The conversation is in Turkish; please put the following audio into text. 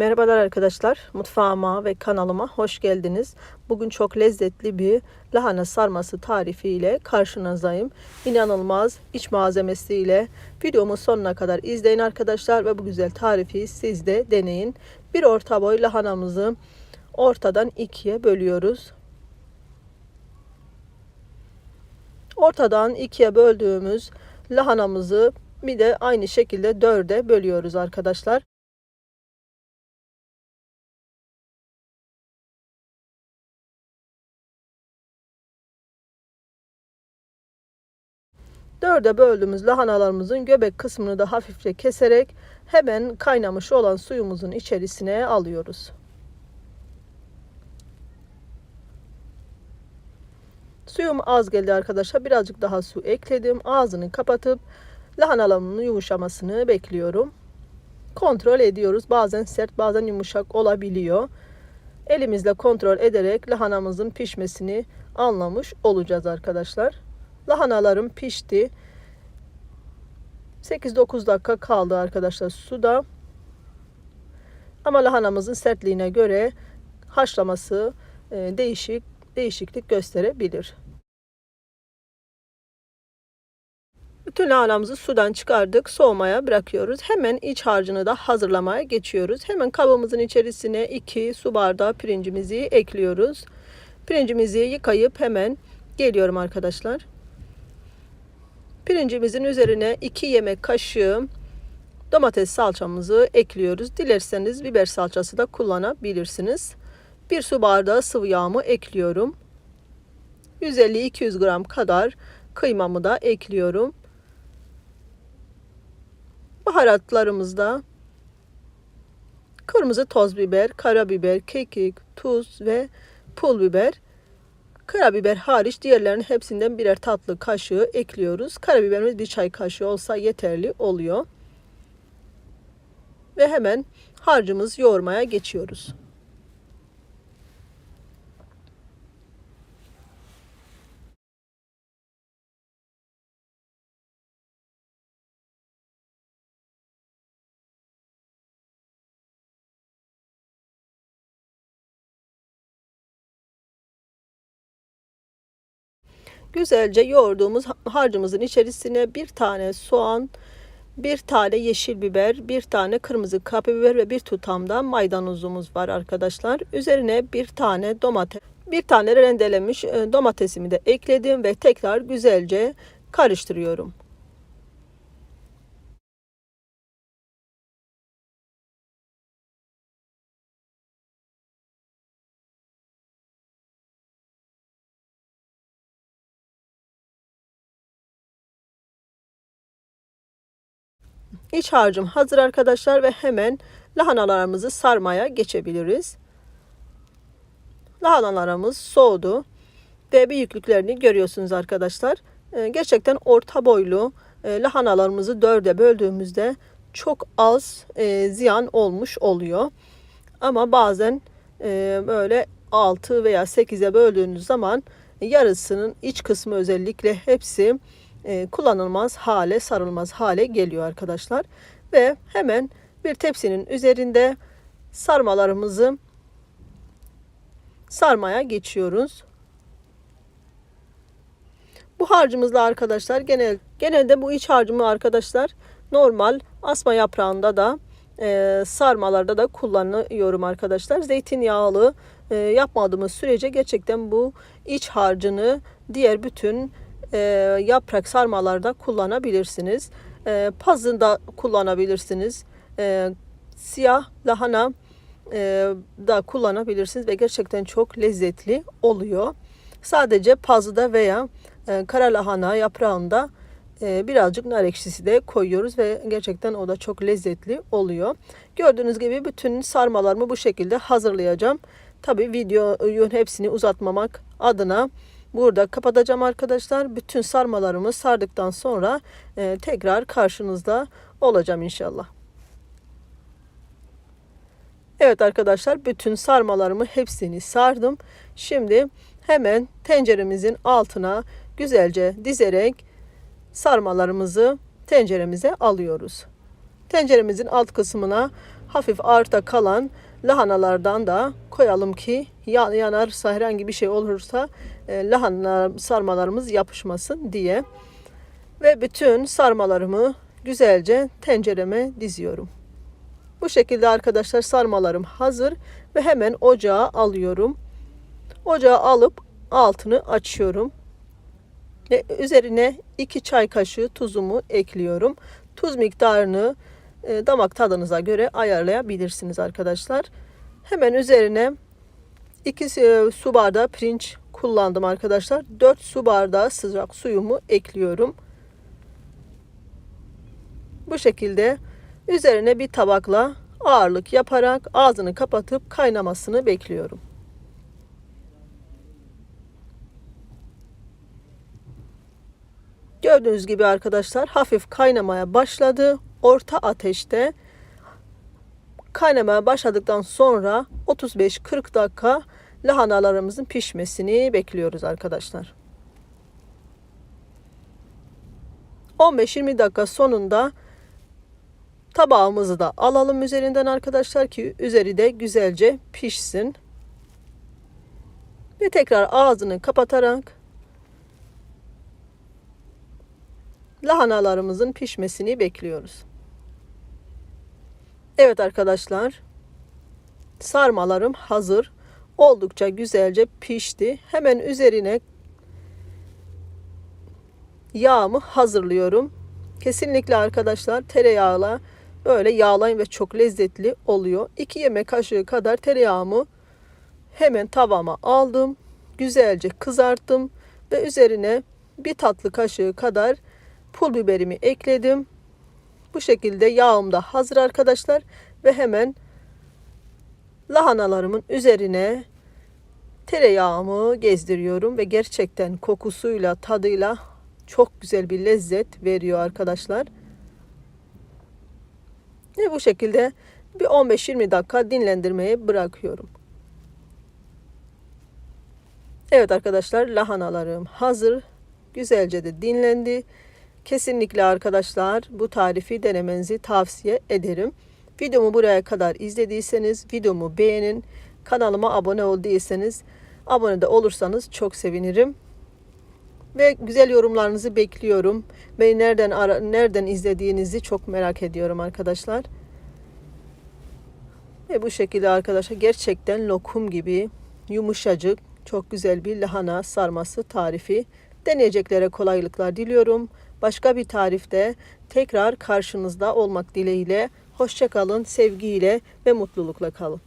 Merhabalar arkadaşlar. Mutfağıma ve kanalıma hoş geldiniz. Bugün çok lezzetli bir lahana sarması tarifiyle karşınızdayım. İnanılmaz iç malzemesiyle videomu sonuna kadar izleyin arkadaşlar ve bu güzel tarifi siz de deneyin. Bir orta boy lahanamızı ortadan ikiye bölüyoruz. Ortadan ikiye böldüğümüz lahanamızı bir de aynı şekilde dörde bölüyoruz arkadaşlar. Dörde böldüğümüz lahanalarımızın göbek kısmını da hafifçe keserek hemen kaynamış olan suyumuzun içerisine alıyoruz. Suyum az geldi arkadaşlar. Birazcık daha su ekledim. Ağzını kapatıp lahanalarımın yumuşamasını bekliyorum. Kontrol ediyoruz. Bazen sert bazen yumuşak olabiliyor. Elimizle kontrol ederek lahanamızın pişmesini anlamış olacağız arkadaşlar. Lahanalarım pişti. 8-9 dakika kaldı arkadaşlar suda. Ama lahanamızın sertliğine göre haşlaması e, değişik değişiklik gösterebilir. Bütün lahanamızı sudan çıkardık. Soğumaya bırakıyoruz. Hemen iç harcını da hazırlamaya geçiyoruz. Hemen kabımızın içerisine 2 su bardağı pirincimizi ekliyoruz. Pirincimizi yıkayıp hemen geliyorum arkadaşlar. Pirincimizin üzerine 2 yemek kaşığı domates salçamızı ekliyoruz. Dilerseniz biber salçası da kullanabilirsiniz. 1 su bardağı sıvı yağımı ekliyorum. 150-200 gram kadar kıymamı da ekliyorum. Baharatlarımızda kırmızı toz biber, karabiber, kekik, tuz ve pul biber. Karabiber hariç diğerlerinin hepsinden birer tatlı kaşığı ekliyoruz. Karabiberimiz bir çay kaşığı olsa yeterli oluyor. Ve hemen harcımız yoğurmaya geçiyoruz. Güzelce yoğurduğumuz harcımızın içerisine bir tane soğan, bir tane yeşil biber, bir tane kırmızı kapya biber ve bir tutam da maydanozumuz var arkadaşlar. Üzerine bir tane domates, bir tane rendelemiş e, domatesimi de ekledim ve tekrar güzelce karıştırıyorum. İç harcım hazır arkadaşlar ve hemen lahanalarımızı sarmaya geçebiliriz. Lahanalarımız soğudu ve büyüklüklerini görüyorsunuz arkadaşlar. Ee, gerçekten orta boylu e, lahanalarımızı dörde böldüğümüzde çok az e, ziyan olmuş oluyor. Ama bazen e, böyle 6 veya 8'e böldüğünüz zaman yarısının iç kısmı özellikle hepsi e, kullanılmaz hale, sarılmaz hale geliyor arkadaşlar. Ve hemen bir tepsinin üzerinde sarmalarımızı sarmaya geçiyoruz. Bu harcımızla arkadaşlar genel genelde bu iç harcımı arkadaşlar normal asma yaprağında da e, sarmalarda da kullanıyorum arkadaşlar. Zeytinyağlı e, yapmadığımız sürece gerçekten bu iç harcını diğer bütün e, yaprak sarmalarda kullanabilirsiniz. E, pazında kullanabilirsiniz. E, siyah lahana e, da kullanabilirsiniz ve gerçekten çok lezzetli oluyor. Sadece pazıda veya e, kara lahana yaprağında e, birazcık nar ekşisi de koyuyoruz ve gerçekten o da çok lezzetli oluyor. Gördüğünüz gibi bütün sarmalarımı bu şekilde hazırlayacağım. Tabi videoyu hepsini uzatmamak adına burada kapatacağım arkadaşlar. Bütün sarmalarımı sardıktan sonra e, tekrar karşınızda olacağım inşallah. Evet arkadaşlar bütün sarmalarımı hepsini sardım. Şimdi hemen tenceremizin altına güzelce dizerek sarmalarımızı tenceremize alıyoruz. Tenceremizin alt kısmına hafif arta kalan lahanalardan da koyalım ki yan, yanarsa herhangi bir şey olursa e, lahana sarmalarımız yapışmasın diye. Ve bütün sarmalarımı güzelce tencereme diziyorum. Bu şekilde arkadaşlar sarmalarım hazır ve hemen ocağa alıyorum. Ocağa alıp altını açıyorum. Ve üzerine 2 çay kaşığı tuzumu ekliyorum. Tuz miktarını e, damak tadınıza göre ayarlayabilirsiniz arkadaşlar. Hemen üzerine 2 su bardağı pirinç kullandım arkadaşlar. 4 su bardağı sıcak suyumu ekliyorum. Bu şekilde üzerine bir tabakla ağırlık yaparak ağzını kapatıp kaynamasını bekliyorum. Gördüğünüz gibi arkadaşlar hafif kaynamaya başladı. Orta ateşte kaynamaya başladıktan sonra 35-40 dakika lahanalarımızın pişmesini bekliyoruz arkadaşlar. 15-20 dakika sonunda tabağımızı da alalım üzerinden arkadaşlar ki üzeri de güzelce pişsin. Ve tekrar ağzını kapatarak lahanalarımızın pişmesini bekliyoruz. Evet arkadaşlar. Sarmalarım hazır. Oldukça güzelce pişti. Hemen üzerine yağımı hazırlıyorum. Kesinlikle arkadaşlar tereyağla böyle yağlayın ve çok lezzetli oluyor. 2 yemek kaşığı kadar tereyağımı hemen tavama aldım. Güzelce kızarttım ve üzerine bir tatlı kaşığı kadar pul biberimi ekledim. Bu şekilde yağım da hazır arkadaşlar ve hemen lahanalarımın üzerine tereyağımı gezdiriyorum ve gerçekten kokusuyla tadıyla çok güzel bir lezzet veriyor arkadaşlar. Ve bu şekilde bir 15-20 dakika dinlendirmeye bırakıyorum. Evet arkadaşlar lahanalarım hazır. Güzelce de dinlendi. Kesinlikle arkadaşlar bu tarifi denemenizi tavsiye ederim. Videomu buraya kadar izlediyseniz videomu beğenin. Kanalıma abone ol değilseniz abone de olursanız çok sevinirim. Ve güzel yorumlarınızı bekliyorum. Beni nereden ara, nereden izlediğinizi çok merak ediyorum arkadaşlar. Ve bu şekilde arkadaşlar gerçekten lokum gibi yumuşacık çok güzel bir lahana sarması tarifi. Deneyeceklere kolaylıklar diliyorum. Başka bir tarifte tekrar karşınızda olmak dileğiyle. Hoşçakalın, sevgiyle ve mutlulukla kalın.